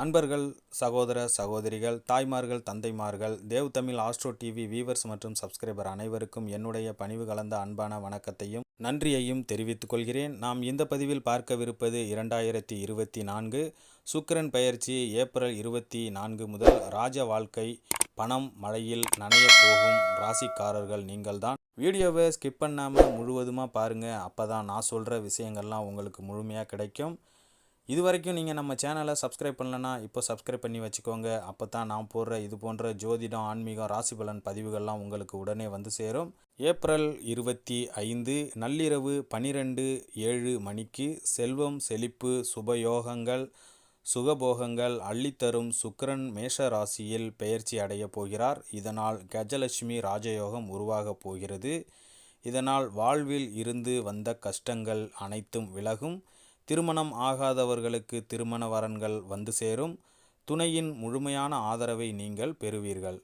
அன்பர்கள் சகோதர சகோதரிகள் தாய்மார்கள் தந்தைமார்கள் Dev Tamil Astro TV viewers மற்றும் சப்ஸ்கிரைபர் அனைவருக்கும் என்னுடைய பணிவு கலந்த அன்பான வணக்கத்தையும் நன்றியையும் தெரிவித்துக் கொள்கிறேன். நாம் இந்த பதிவில் பார்க்கவிருப்பது இரண்டாயிரத்தி இருபத்தி நான்கு சுக்கரன் பெயர்ச்சி ஏப்ரல் இருபத்தி நான்கு முதல் ராஜ வாழ்க்கை பணம் மழையில் நனைய போகும் ராசிக்காரர்கள் நீங்கள்தான். வீடியோவை ஸ்கிப் பண்ணாமல் முழுவதுமாக பாருங்கள் அப்போ தான் நான் சொல்கிற விஷயங்கள்லாம் உங்களுக்கு முழுமையாக கிடைக்கும். இது வரைக்கும் நீங்கள் நம்ம சேனலை சப்ஸ்கிரைப் பண்ணலன்னா இப்போ சப்ஸ்கிரைப் பண்ணி வச்சுக்கோங்க. அப்போ தான் நான் போடுற இது போன்ற ஜோதிடம் ஆன்மீகம் ராசி பலன் பதிவுகள்லாம் உங்களுக்கு உடனே வந்து சேரும். ஏப்ரல் இருபத்தி ஐந்து நள்ளிரவு பனிரெண்டு ஏழு மணிக்கு செல்வம் செழிப்பு சுபயோகங்கள் சுகபோகங்கள் அள்ளித்தரும் சுக்கரன் மேஷ ராசியில் பெயர்ச்சி அடையப் போகிறார். இதனால் கஜலட்சுமி ராஜயோகம் உருவாகப் போகிறது. இதனால் வாழ்வில் இருந்து வந்த கஷ்டங்கள் அனைத்தும் விலகும். திருமணம் ஆகாதவர்களுக்கு திருமண வரன்கள் வந்து சேரும். துணையின் முழுமையான ஆதரவை நீங்கள் பெறுவீர்கள்.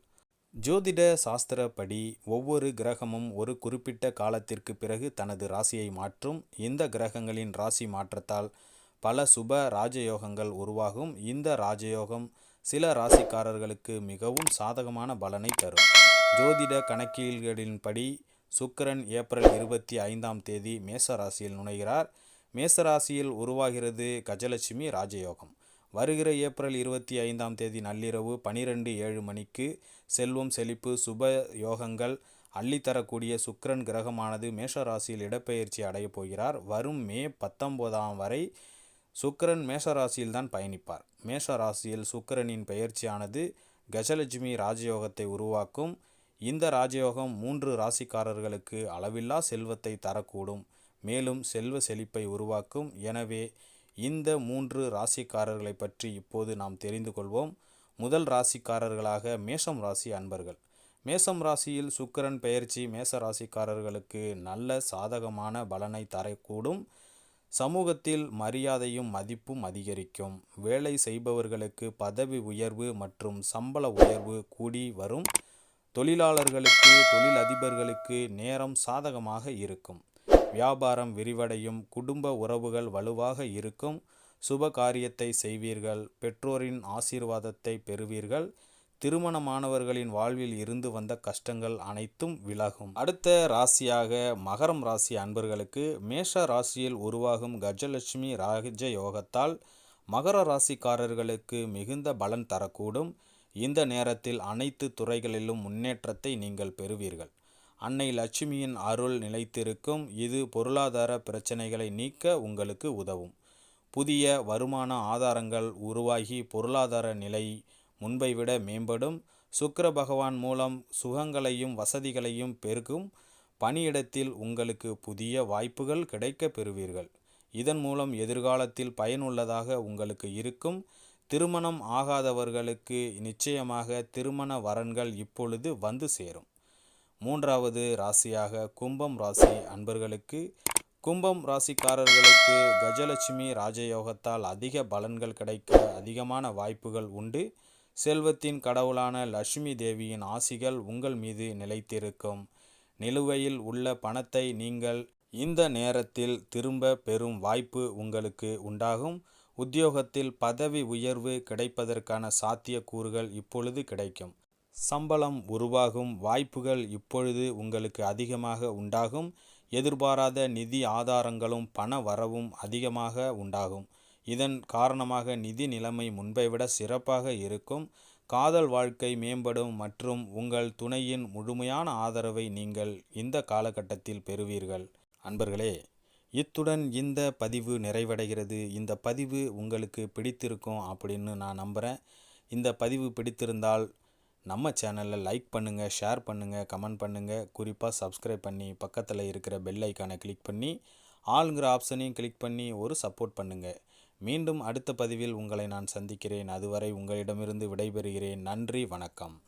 ஜோதிட சாஸ்திரப்படி ஒவ்வொரு கிரகமும் ஒரு குறிப்பிட்ட காலத்திற்கு பிறகு தனது ராசியை மாற்றும். இந்த கிரகங்களின் ராசி மாற்றத்தால் பல சுப ராஜயோகங்கள் உருவாகும். இந்த ராஜயோகம் சில ராசிக்காரர்களுக்கு மிகவும் சாதகமான பலனை தரும். ஜோதிட கணக்கீடுகளின்படி சுக்கரன் ஏப்ரல் இருபத்தி ஐந்தாம் தேதி மேச ராசியில் நுழைகிறார். மேசராசியில் உருவாகிறது கஜலட்சுமி ராஜயோகம். வருகிற ஏப்ரல் இருபத்தி ஐந்தாம் தேதி நள்ளிரவு பனிரெண்டு ஏழு மணிக்கு செல்வம் செழிப்பு சுப யோகங்கள் அள்ளித்தரக்கூடிய சுக்கிரன் கிரகமானது மேஷராசியில் இடப்பெயர்ச்சி அடையப் போகிறார். வரும் மே பத்தொம்போதாம் வரை சுக்கரன் மேஷராசியில் தான் பயணிப்பார். மேஷராசியில் சுக்கிரனின் பெயர்ச்சியானது கஜலட்சுமி ராஜயோகத்தை உருவாக்கும். இந்த ராஜயோகம் மூன்று ராசிக்காரர்களுக்கு அளவில்லா செல்வத்தை தரக்கூடும். மேலும் செல்வ செழிப்பை உருவாக்கும். எனவே இந்த மூன்று ராசிக்காரர்களை பற்றி இப்போது நாம் தெரிந்து கொள்வோம். முதல் ராசிக்காரர்களாக மேஷம் ராசி அன்பர்கள். மேஷம் ராசியில் சுக்கிரன் பெயர்ச்சி மேச ராசிக்காரர்களுக்கு நல்ல சாதகமான பலனை தரக்கூடும். சமூகத்தில் மரியாதையும் மதிப்பும் அதிகரிக்கும். வேலை செய்பவர்களுக்கு பதவி உயர்வு மற்றும் சம்பள உயர்வு கூடி வரும். தொழிலாளர்களுக்கு தொழிலதிபர்களுக்கு நேரம் சாதகமாக இருக்கும். வியாபாரம் விரிவடையும் குடும்ப உறவுகள் வலுவாக இருக்கும் சுப காரியத்தை செய்வீர்கள் பெற்றோரின் ஆசீர்வாதத்தை பெறுவீர்கள் திருமணமானவர்களின் வாழ்வில் இருந்து வந்த கஷ்டங்கள் அனைத்தும் விலகும். அடுத்த ராசியாக மகரம் ராசி அன்பர்களுக்கு மேஷ ராசியில் உருவாகும் கஜலட்சுமி ராஜ யோகத்தால் மகர ராசிக்காரர்களுக்கு மிகுந்த பலன் தரக்கூடும். இந்த நேரத்தில் அனைத்து துறைகளிலும் முன்னேற்றத்தை நீங்கள் பெறுவீர்கள். அன்னை லட்சுமியின் அருள் நிலைத்திருக்கும் இது பொருளாதார பிரச்சனைகளை நீக்க உங்களுக்கு உதவும். புதிய வருமான ஆதாரங்கள் உருவாகி பொருளாதார நிலை முன்பை விட மேம்படும். சுக்கர பகவான் மூலம் சுகங்களையும் வசதிகளையும் பெருக்கும் பணியிடத்தில் உங்களுக்கு புதிய வாய்ப்புகள் கிடைக்க பெறுவீர்கள். இதன் மூலம் எதிர்காலத்தில் பயனுள்ளதாக உங்களுக்கு இருக்கும். திருமணம் ஆகாதவர்களுக்கு நிச்சயமாக திருமண வரன்கள் இப்பொழுது வந்து சேரும். மூன்றாவது ராசியாக கும்பம் ராசி அன்பர்களுக்கு கும்பம் ராசிக்காரர்களுக்கு கஜலட்சுமி ராஜயோகத்தால் அதிக பலன்கள் கிடைக்க அதிகமான வாய்ப்புகள் உண்டு. செல்வத்தின் கடவுளான லட்சுமி தேவியின் ஆசிகள் உங்கள் மீது நிலைத்திருக்கும். நிலுவையில் உள்ள பணத்தை நீங்கள் இந்த நேரத்தில் திரும்ப பெறும் வாய்ப்பு உங்களுக்கு உண்டாகும். உத்தியோகத்தில் பதவி உயர்வு கிடைப்பதற்கான சாத்தியக்கூறுகள் இப்பொழுது கிடைக்கும். சம்பளம் உருவாகும் வாய்ப்புகள் இப்பொழுது உங்களுக்கு அதிகமாக உண்டாகும். எதிர்பாராத நிதி ஆதாரங்களும் பண வரவும் அதிகமாக உண்டாகும். இதன் காரணமாக நிதி நிலைமை முன்பை விட சிறப்பாக இருக்கும். காதல் வாழ்க்கை மேம்படும் மற்றும் உங்கள் துணையின் முழுமையான ஆதரவை நீங்கள் இந்த காலகட்டத்தில் பெறுவீர்கள். அன்பர்களே இத்துடன் இந்த பதிவு நிறைவடைகிறது. இந்த பதிவு உங்களுக்கு பிடித்திருக்கும் அப்படின்னு நான் நம்புகிறேன் இந்த பதிவு பிடித்திருந்தால் நம்ம சேனலில் லைக் பண்ணுங்கள் ஷேர் பண்ணுங்கள் கமெண்ட் பண்ணுங்கள் குறிப்பாக சப்ஸ்கிரைப் பண்ணி பக்கத்தில் இருக்கிற பெல் ஐக்கானை கிளிக் பண்ணி ஆளுங்கிற ஆப்ஷனையும் கிளிக் பண்ணி ஒரு சப்போர்ட் பண்ணுங்கள் மீண்டும் அடுத்த பதிவில் உங்களை நான் சந்திக்கிறேன். அதுவரை உங்களிடமிருந்து விடைபெறுகிறேன். நன்றி வணக்கம்.